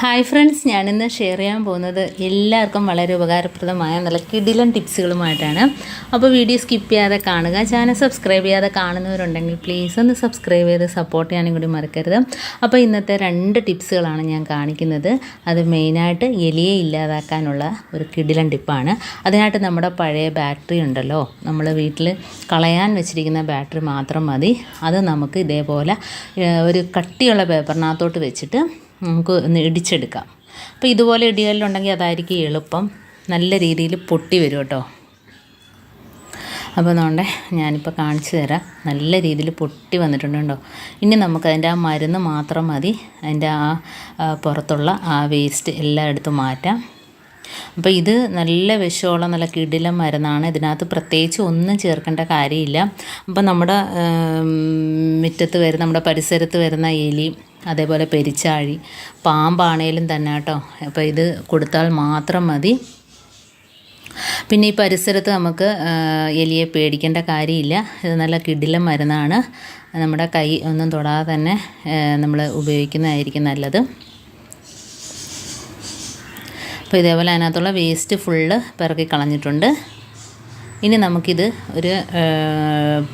Hi friends ഞാനിന്ന് share ചെയ്യാൻ പോകുന്നത് എല്ലാവർക്കും വളരെ ഉപകാരപ്രദമായ നല്ല കിടിലൻ ടിപ്സുകളുമായിട്ടാണ് അപ്പോൾ വീഡിയോ സ്കിപ്പ് ചെയ്യാതെ കാണുക ചാനൽ സബ്സ്ക്രൈബ് ചെയ്യാതെ കാണുന്നവരുണ്ടെങ്കിൽ പ്ലീസ് ഒന്ന് സബ്സ്ക്രൈബ് ചെയ്ത് സപ്പോർട്ട് ചെയ്യാനും കൂടി മറക്കരുത്. അപ്പോൾ ഇന്നത്തെ രണ്ട് ടിപ്സുകളാണ് ഞാൻ കാണിക്കുന്നത്. അത് മെയിനായിട്ട് എലിയെ ഇല്ലാതാക്കാനുള്ള ഒരു കിടിലൻ ടിപ്പാണ് അതിനായിട്ട് നമ്മുടെ പഴയ ബാറ്ററി ഉണ്ടല്ലോ നമ്മൾ വീട്ടിൽ കളയാൻ വെച്ചിരിക്കുന്ന ബാറ്ററി മാത്രം മതി. അത് നമുക്ക് ഇതേപോലെ ഒരു കട്ടിയുള്ള പേപ്പറിനകത്തോട്ട് വെച്ചിട്ട് നമുക്ക് ഒന്ന് ഇടിച്ചെടുക്കാം. അപ്പോൾ ഇതുപോലെ ഇടികല്ലുണ്ടെങ്കിൽ അതായിരിക്കും എളുപ്പം. നല്ല രീതിയിൽ പൊട്ടി വരും കേട്ടോ. അപ്പോൾ അതുകൊണ്ട് ഞാനിപ്പോൾ കാണിച്ചു തരാം. നല്ല രീതിയിൽ പൊട്ടി വന്നിട്ടുണ്ട് കേട്ടോ. ഇനി നമുക്ക് അതിന്റെ ആ മരുന്ന് മാത്രം മതി. അതിന്റെ ആ പുറത്തുള്ള ആ വേസ്റ്റ് എല്ലാം എടുത്തു മാറ്റാം. അപ്പോൾ ഇത് നല്ല വിഷമുള്ള നല്ല കിടിലം മരുന്നാണ്. ഇതിനകത്ത് പ്രത്യേകിച്ച് ഒന്നും ചേർക്കേണ്ട കാര്യമില്ല. അപ്പോൾ നമ്മുടെ മുറ്റത്ത് വരുന്ന നമ്മുടെ പരിസരത്ത് വരുന്ന എലി അതേപോലെ പെരിച്ചാഴി പാമ്പാണേലും തന്നെ കേട്ടോ. അപ്പോൾ ഇത് കൊടുത്താൽ മാത്രം മതി. പിന്നെ ഈ പരിസരത്ത് നമുക്ക് എലിയെ പേടിക്കേണ്ട കാര്യമില്ല. ഇത് നല്ല കിടിലം മരുന്നാണ്. നമ്മുടെ കൈ ഒന്നും തൊടാതെ തന്നെ നമ്മൾ ഉപയോഗിക്കുന്നതായിരിക്കും നല്ലത്. അപ്പോൾ ഇതേപോലെ അതിനകത്തുള്ള വേസ്റ്റ് ഫുള്ള് പിറക്കി കളഞ്ഞിട്ടുണ്ട്. ഇനി നമുക്കിത് ഒരു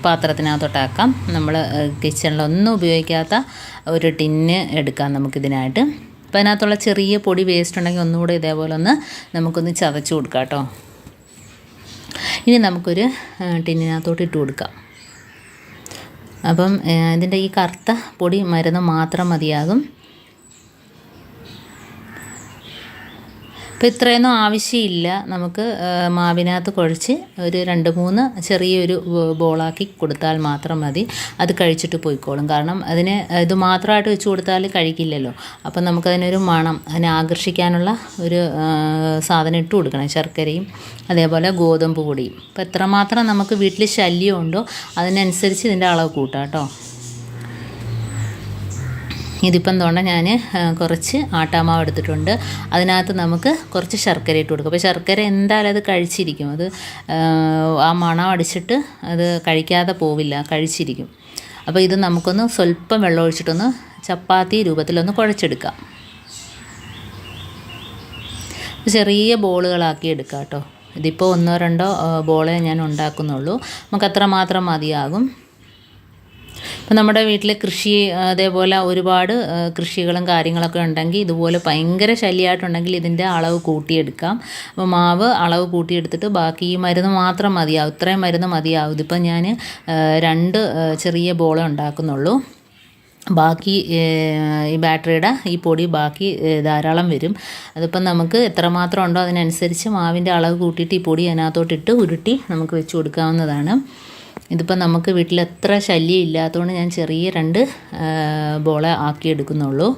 പാത്രത്തിനകത്തോട്ടാക്കാം. നമ്മൾ കിച്ചണിലൊന്നും ഉപയോഗിക്കാത്ത ഒരു ടിന്ന് എടുക്കാം നമുക്കിതിനായിട്ട്. അപ്പോൾ അതിനകത്തുള്ള ചെറിയ പൊടി വേസ്റ്റ് ഉണ്ടെങ്കിൽ ഒന്നുകൂടെ ഇതേപോലെ ഒന്ന് നമുക്കൊന്ന് ചതച്ച് കൊടുക്കാം കേട്ടോ ഇനി നമുക്കൊരു ടിന്നിനകത്തോട്ട് ഇട്ട് കൊടുക്കാം. അപ്പം ഇതിന്റെ ഈ കറുത്ത പൊടി മരുന്ന് മാത്രം മതിയാകും. അപ്പോൾ ഇത്രയൊന്നും ആവശ്യമില്ല. നമുക്ക് മാവിനകത്ത് കുഴച്ച് ഒരു രണ്ട് മൂന്ന് ചെറിയൊരു ബോളാക്കി കൊടുത്താൽ മാത്രം മതി. അത് കഴിച്ചിട്ട് പോയിക്കോളും. കാരണം അതിന് ഇത് മാത്രമായിട്ട് വെച്ച് കൊടുത്താൽ കഴിക്കില്ലല്ലോ. അപ്പം നമുക്കതിനൊരു മണം അതിനെ ആകർഷിക്കാനുള്ള ഒരു സാധനം ഇട്ട് കൊടുക്കണം. ശർക്കരയും അതേപോലെ ഗോതമ്പ് പൊടിയും. അപ്പോൾ എത്രമാത്രം നമുക്ക് വീട്ടിൽ ശല്യമുണ്ടോ അതിനനുസരിച്ച് ഇതിന്റെ അളവ് കൂട്ടാം കേട്ടോ. ഇതിപ്പം തോണ്ട ഞാൻ കുറച്ച് ആട്ടാമാവ് എടുത്തിട്ടുണ്ട്. അതിനകത്ത് നമുക്ക് കുറച്ച് ശർക്കര ഇട്ട് കൊടുക്കും. അപ്പോൾ ശർക്കര എന്തായാലും അത് കഴിച്ചിരിക്കും. അത് ആ, മണം അടിച്ചിട്ട് അത് കഴിക്കാതെ പോവില്ല കഴിച്ചിരിക്കും. അപ്പോൾ ഇത് നമുക്കൊന്ന് സ്വല്പം വെള്ളം ഒഴിച്ചിട്ടൊന്ന് ചപ്പാത്തി രൂപത്തിലൊന്ന് കുഴച്ചെടുക്കാം. ചെറിയ ബോളുകളാക്കി എടുക്കാം കേട്ടോ. ഇതിപ്പോൾ ഒന്നോ രണ്ടോ ബോളേ ഞാൻ ഉണ്ടാക്കുന്നുള്ളൂ. നമുക്ക് അത്രമാത്രം മതിയാകും. ഇപ്പം നമ്മുടെ വീട്ടിൽ കൃഷി അതേപോലെ ഒരുപാട് കൃഷികളും കാര്യങ്ങളൊക്കെ ഉണ്ടെങ്കിൽ ഇതുപോലെ ഭയങ്കര ശല്യമായിട്ടുണ്ടെങ്കിൽ ഇതിന്റെ അളവ് കൂട്ടിയെടുക്കാം. അപ്പോൾ മാവ് അളവ് കൂട്ടിയെടുത്തിട്ട് ബാക്കി ഈ മരുന്ന് മാത്രം മതിയാവും. ഇത്രയും മരുന്ന് മതിയാവും. ഇതിപ്പം ഞാൻ രണ്ട് ചെറിയ ബോളേ ഉണ്ടാക്കുന്നുള്ളൂ. ബാക്കി ഈ ബാറ്ററിയുടെ ഈ പൊടി ബാക്കി ധാരാളം വരും. അതിപ്പം നമുക്ക് എത്രമാത്രം ഉണ്ടോ അതിനനുസരിച്ച് മാവിന്റെ അളവ് കൂട്ടിയിട്ട് ഈ പൊടി അതിനകത്തോട്ടിട്ട് ഉരുട്ടി നമുക്ക് വെച്ച് കൊടുക്കാവുന്നതാണ്. ഇതിപ്പം നമുക്ക് വീട്ടിൽ എത്ര ശല്യം ഇല്ലാത്തതുകൊണ്ട് ഞാൻ ചെറിയ രണ്ട് ബോള ആക്കി എടുക്കുന്നുള്ളൂ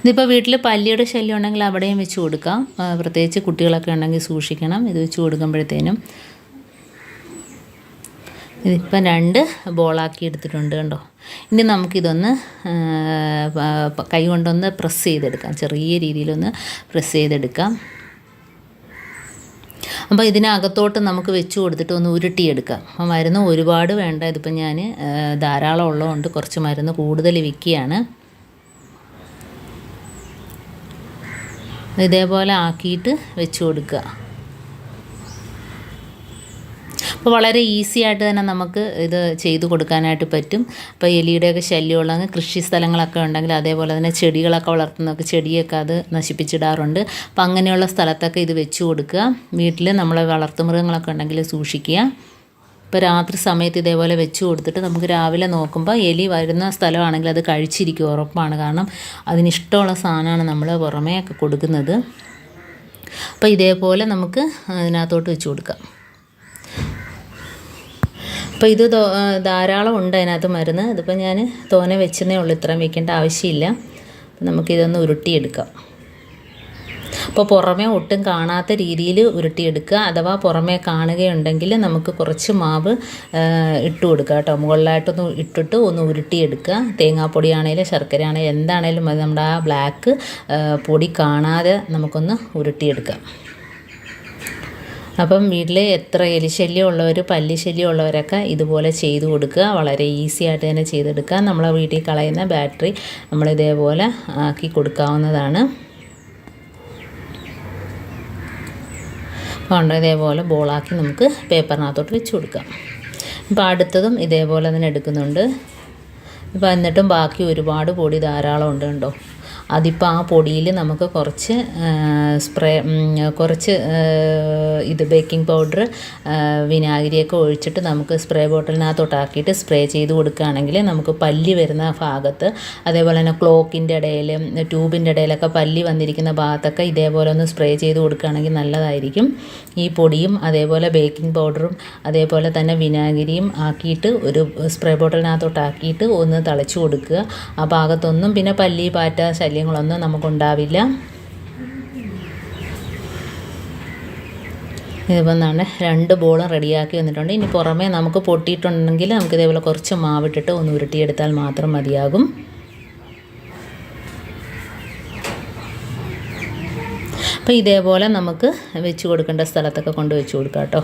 ഇതിപ്പോൾ വീട്ടിൽ പല്ലിയുടെ ശല്യം ഉണ്ടെങ്കിൽ അവിടെയും വെച്ച് കൊടുക്കാം. പ്രത്യേകിച്ച് കുട്ടികളൊക്കെ ഉണ്ടെങ്കിൽ സൂക്ഷിക്കണം. ഇത് വെച്ച് കൊടുക്കുമ്പോഴത്തേനും ഇതിപ്പം രണ്ട് ബോളാക്കി എടുത്തിട്ടുണ്ട് കണ്ടോ? ഇനി നമുക്കിതൊന്ന് കൈ കൊണ്ടൊന്ന് പ്രസ് ചെയ്തെടുക്കാം. ചെറിയ രീതിയിലൊന്ന് പ്രസ് ചെയ്തെടുക്കാം. അപ്പോൾ ഇതിനകത്തോട്ട് നമുക്ക് വെച്ച് കൊടുത്തിട്ട് ഒന്ന് ഉരുട്ടിയെടുക്കാം. അപ്പോൾ മരുന്ന് ഒരുപാട് വേണ്ട. ഇതിപ്പോൾ ഞാൻ ധാരാളം ഉള്ളതുകൊണ്ട് കുറച്ച് മരുന്ന് കൂടുതൽ വിൽക്കുകയാണ്. ഇതേപോലെ ആക്കിയിട്ട് വെച്ച് കൊടുക്കുക. അപ്പോൾ വളരെ ഈസി ആയിട്ട് തന്നെ നമുക്ക് ഇത് ചെയ്തു കൊടുക്കാനായിട്ട് പറ്റും. അപ്പോൾ എലിയുടെയൊക്കെ ശല്യമുള്ള കൃഷി സ്ഥലങ്ങളൊക്കെ ഉണ്ടെങ്കിൽ അതേപോലെ തന്നെ ചെടികളൊക്കെ വളർത്തുന്നൊക്കെ ചെടിയൊക്കെ അത് നശിപ്പിച്ചിടാറുണ്ട്. അപ്പോൾ അങ്ങനെയുള്ള സ്ഥലത്തൊക്കെ ഇത് വെച്ച് കൊടുക്കുക. വീട്ടിൽ നമ്മളെ വളർത്തുമൃഗങ്ങളൊക്കെ ഉണ്ടെങ്കിൽ സൂക്ഷിക്കുക. ഇപ്പോൾ രാത്രി സമയത്ത് ഇതേപോലെ വെച്ച് കൊടുത്തിട്ട് നമുക്ക് രാവിലെ നോക്കുമ്പോൾ എലി വരുന്ന സ്ഥലമാണെങ്കിൽ അത് കഴിച്ചിരിക്കും ഉറപ്പാണ്. കാരണം അതിനിഷ്ടമുള്ള സാധനമാണ് നമ്മൾ പുറമേ ഒക്കെ കൊടുക്കുന്നത്. അപ്പോൾ ഇതേപോലെ നമുക്ക് അതിനകത്തോട്ട് വെച്ച് കൊടുക്കാം. അപ്പോൾ ഇത് ധാരാളം ഉണ്ട് അതിനകത്ത് മരുന്ന്. ഇതിപ്പോൾ ഞാൻ തോനെ വെച്ചെന്നേ ഉള്ളൂ. ഇത്രയും വെക്കേണ്ട ആവശ്യമില്ല. അപ്പോൾ നമുക്കിതൊന്ന് ഉരുട്ടിയെടുക്കാം. അപ്പോൾ പുറമേ ഒട്ടും കാണാത്ത രീതിയിൽ ഉരുട്ടിയെടുക്കുക. അഥവാ പുറമേ കാണുകയുണ്ടെങ്കിൽ നമുക്ക് കുറച്ച് മാവ് ഇട്ട് കൊടുക്കുക കേട്ടോ. മുകളിലായിട്ടൊന്ന് ഇട്ടിട്ട് ഒന്ന് ഉരുട്ടിയെടുക്കുക. തേങ്ങാപ്പൊടിയാണേലും ശർക്കര ആണെങ്കിലും എന്താണേലും നമ്മുടെ ആ ബ്ലാക്ക് പൊടി കാണാതെ നമുക്കൊന്ന് ഉരുട്ടിയെടുക്കാം. അപ്പം വീട്ടിൽ എത്ര എലിശല്യം ഉള്ളവർ പല്ലിശല്യം ഉള്ളവരൊക്കെ ഇതുപോലെ ചെയ്തു കൊടുക്കുക. വളരെ ഈസി ആയിട്ട് തന്നെ ചെയ്തെടുക്കുക. നമ്മളെ വീട്ടിൽ കളയുന്ന ബാറ്ററി നമ്മൾ ഇതേപോലെ ആക്കി കൊടുക്കാവുന്നതാണ്. കൊണ്ട്? ഇതേപോലെ ബോളാക്കി നമുക്ക് പേപ്പറിനകത്തോട്ട് വെച്ച് കൊടുക്കാം. അപ്പോൾ അടുത്തതും ഇതേപോലെ തന്നെ എടുക്കുന്നുണ്ട്. ഇപ്പോൾ എന്നിട്ടും ബാക്കി ഒരുപാട് പൊടി ധാരാളം ഉണ്ട് കണ്ടോ? അതിപ്പോൾ ആ പൊടിയിൽ നമുക്ക് കുറച്ച് സ്പ്രേ കുറച്ച് ഇത് ബേക്കിംഗ് പൗഡർ വിനാഗിരിയൊക്കെ ഒഴിച്ചിട്ട് നമുക്ക് സ്പ്രേ ബോട്ടിലിനകത്തോട്ടാക്കിയിട്ട് സ്പ്രേ ചെയ്ത് കൊടുക്കുകയാണെങ്കിൽ നമുക്ക് പല്ലി വരുന്ന ഭാഗത്ത് അതേപോലെ തന്നെ ക്ലോക്കിന്റെ ഇടയിൽ ട്യൂബിന്റെ ഇടയിലൊക്കെ പല്ലി വന്നിരിക്കുന്ന ഭാഗത്തൊക്കെ ഇതേപോലെ ഒന്ന് സ്പ്രേ ചെയ്ത് കൊടുക്കുകയാണെങ്കിൽ നല്ലതായിരിക്കും. ഈ പൊടിയും അതേപോലെ ബേക്കിംഗ് പൗഡറും അതേപോലെ തന്നെ വിനാഗിരിയും ആക്കിയിട്ട് ഒരു സ്പ്രേ ബോട്ടിലിനകത്തോട്ടാക്കിയിട്ട് ഒന്ന് തളിച്ചു കൊടുക്കുക. ആ ഭാഗത്തൊന്നും പിന്നെ പല്ലി പാറ്റ ശല്യങ്ങളൊന്നും നമുക്കുണ്ടാവില്ല. ഇതിപ്പോൾ എന്താണ്? രണ്ട് ബോളും റെഡിയാക്കി വന്നിട്ടുണ്ട്. ഇനി പുറമേ നമുക്ക് പൊട്ടിയിട്ടുണ്ടെങ്കിൽ നമുക്ക് ഇതേപോലെ കുറച്ച് മാവിട്ടിട്ട് ഒന്ന് ഉരുട്ടിയെടുത്താൽ മാത്രം മതിയാകും. അപ്പോൾ ഇതേപോലെ നമുക്ക് വെച്ച് കൊടുക്കേണ്ട സ്ഥലത്തൊക്കെ കൊണ്ട് വെച്ച് കൊടുക്കാം കേട്ടോ.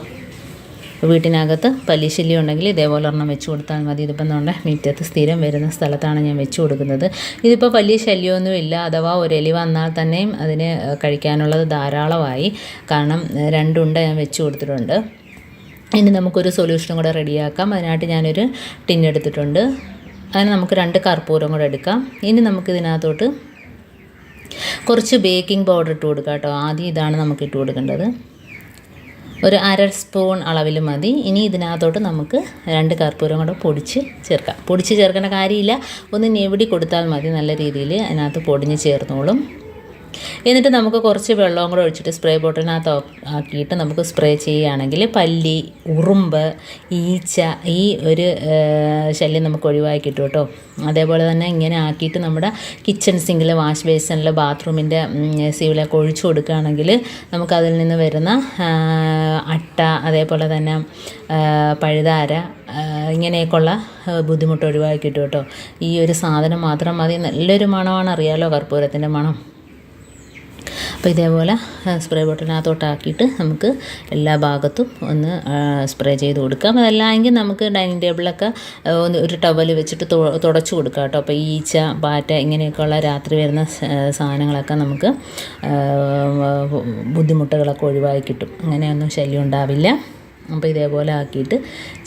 വീട്ടിനകത്ത് പല്ലിശല്യം ഉണ്ടെങ്കിൽ ഇതേപോലെ ഒരെണ്ണം വെച്ച് കൊടുത്താൽ മതി. ഇതിപ്പം നമ്മുടെ മുറ്റത്ത് സ്ഥിരം വരുന്ന സ്ഥലത്താണ് ഞാൻ വെച്ച് കൊടുക്കുന്നത്. ഇതിപ്പോൾ വലിയ ശല്യമൊന്നുമില്ല അഥവാ ഒരു എലി വന്നാൽ തന്നെയും അതിന് കഴിക്കാനുള്ളത് ധാരാളമായി. കാരണം രണ്ടുണ്ട ഞാൻ വെച്ച് കൊടുത്തിട്ടുണ്ട്. ഇനി നമുക്കൊരു സൊല്യൂഷനും കൂടെ റെഡിയാക്കാം. അതിനായിട്ട് ഞാനൊരു ടിന്നെടുത്തിട്ടുണ്ട് അതിന് നമുക്ക് രണ്ട് കർപ്പൂരം കൂടെ എടുക്കാം. ഇനി നമുക്കിതിനകത്തോട്ട് കുറച്ച് ബേക്കിംഗ് പൗഡർ ഇട്ട് കൊടുക്കാം കേട്ടോ. ആദ്യം ഇതാണ് നമുക്ക് ഇട്ട് കൊടുക്കേണ്ടത്. ഒരു അര സ്പൂൺ അളവിൽ മതി. ഇനി ഇതിനകത്തോട്ട് നമുക്ക് രണ്ട് കർപ്പൂരം കൂടെ പൊടിച്ച് ചേർക്കാം. പൊടിച്ച് ചേർക്കേണ്ട കാര്യമില്ല. ഒന്ന് ഞെവിടി കൊടുത്താൽ മതി. നല്ല രീതിയിൽ അതിനകത്ത് പൊടിഞ്ഞ് ചേർന്നോളും. എന്നിട്ട് നമുക്ക് കുറച്ച് വെള്ളവും കൂടെ ഒഴിച്ചിട്ട് സ്പ്രേ ബോട്ടിലിനകത്ത് ആക്കിയിട്ട് നമുക്ക് സ്പ്രേ ചെയ്യുകയാണെങ്കിൽ പല്ലി ഉറുമ്പ് ഈച്ച ഈ ഒരു ശല്യം നമുക്ക് ഒഴിവാക്കി കിട്ടും കേട്ടോ. അതേപോലെ തന്നെ ഇങ്ങനെ ആക്കിയിട്ട് നമ്മുടെ കിച്ചൺ സിങ്കിൽ വാഷ് ബേസിനിൽ ബാത്റൂമിന്റെ സീവിലൊക്കെ ഒഴിച്ചു കൊടുക്കുകയാണെങ്കിൽ നമുക്കതിൽ നിന്ന് വരുന്ന അട്ട അതേപോലെ തന്നെ പഴുതാര ഇങ്ങനെയൊക്കെയുള്ള ബുദ്ധിമുട്ട് ഒഴിവാക്കി കിട്ടും കേട്ടോ. ഈ ഒരു സാധനം മാത്രം മതി. നല്ലൊരു മണമാണ്. അറിയാലോ കർപ്പൂരത്തിന്റെ മണം. അപ്പോൾ ഇതേപോലെ സ്പ്രേ ബോട്ടിലിനകത്തോട്ടാക്കിയിട്ട് നമുക്ക് എല്ലാ ഭാഗത്തും ഒന്ന് സ്പ്രേ ചെയ്ത് കൊടുക്കാം. അതല്ലെങ്കിൽ നമുക്ക് ഡൈനിങ് ടേബിളൊക്കെ ഒന്ന് ഒരു ടവൽ വെച്ചിട്ട് തുടച്ചു കൊടുക്കാം കേട്ടോ. അപ്പോൾ ഈച്ച പാറ്റ ഇങ്ങനെയൊക്കെയുള്ള രാത്രി വരുന്ന സാധനങ്ങളൊക്കെ നമുക്ക് ബുദ്ധിമുട്ടുകളൊക്കെ ഒഴിവാക്കി കിട്ടും. അങ്ങനെയൊന്നും ശല്യം ഉണ്ടാവില്ല. അപ്പോൾ ഇതേപോലെ ആക്കിയിട്ട്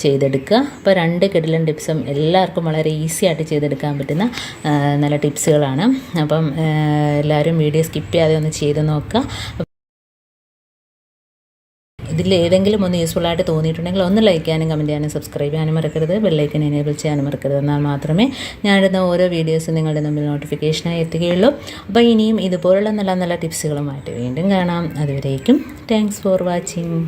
ചെയ്തെടുക്കുക. അപ്പോൾ രണ്ട് കിടിലൻ ടിപ്സും എല്ലാവർക്കും വളരെ ഈസി ആയിട്ട് ചെയ്തെടുക്കാൻ പറ്റുന്ന നല്ല ടിപ്സുകളാണ്. അപ്പം എല്ലാവരും വീഡിയോ സ്കിപ്പ് ചെയ്യാതെ ഒന്ന് ചെയ്ത് നോക്കുക. ഇതിൽ ഏതെങ്കിലും ഒന്ന് യൂസ്ഫുൾ ആയിട്ട് തോന്നിയിട്ടുണ്ടെങ്കിൽ ഒന്ന് ലൈക്ക് ചെയ്യാനും കമന്റ് ചെയ്യാനും സബ്സ്ക്രൈബ് ചെയ്യാനും മറക്കരുത്. ബെല്ലൈക്കൻ എനേബിൾ ചെയ്യാനും മറക്കരുത്. എന്നാൽ മാത്രമേ ഞാൻ ഞാനിടുന്ന ഓരോ വീഡിയോസും നിങ്ങളുടെ മുമ്പിൽ നോട്ടിഫിക്കേഷനായി എത്തുകയുള്ളൂ. അപ്പോൾ ഇനിയും ഇതുപോലുള്ള നല്ല നല്ല ടിപ്സുകളുമായിട്ട് വീണ്ടും കാണാം. അതുവരേക്കും താങ്ക്സ് ഫോർ വാച്ചിങ്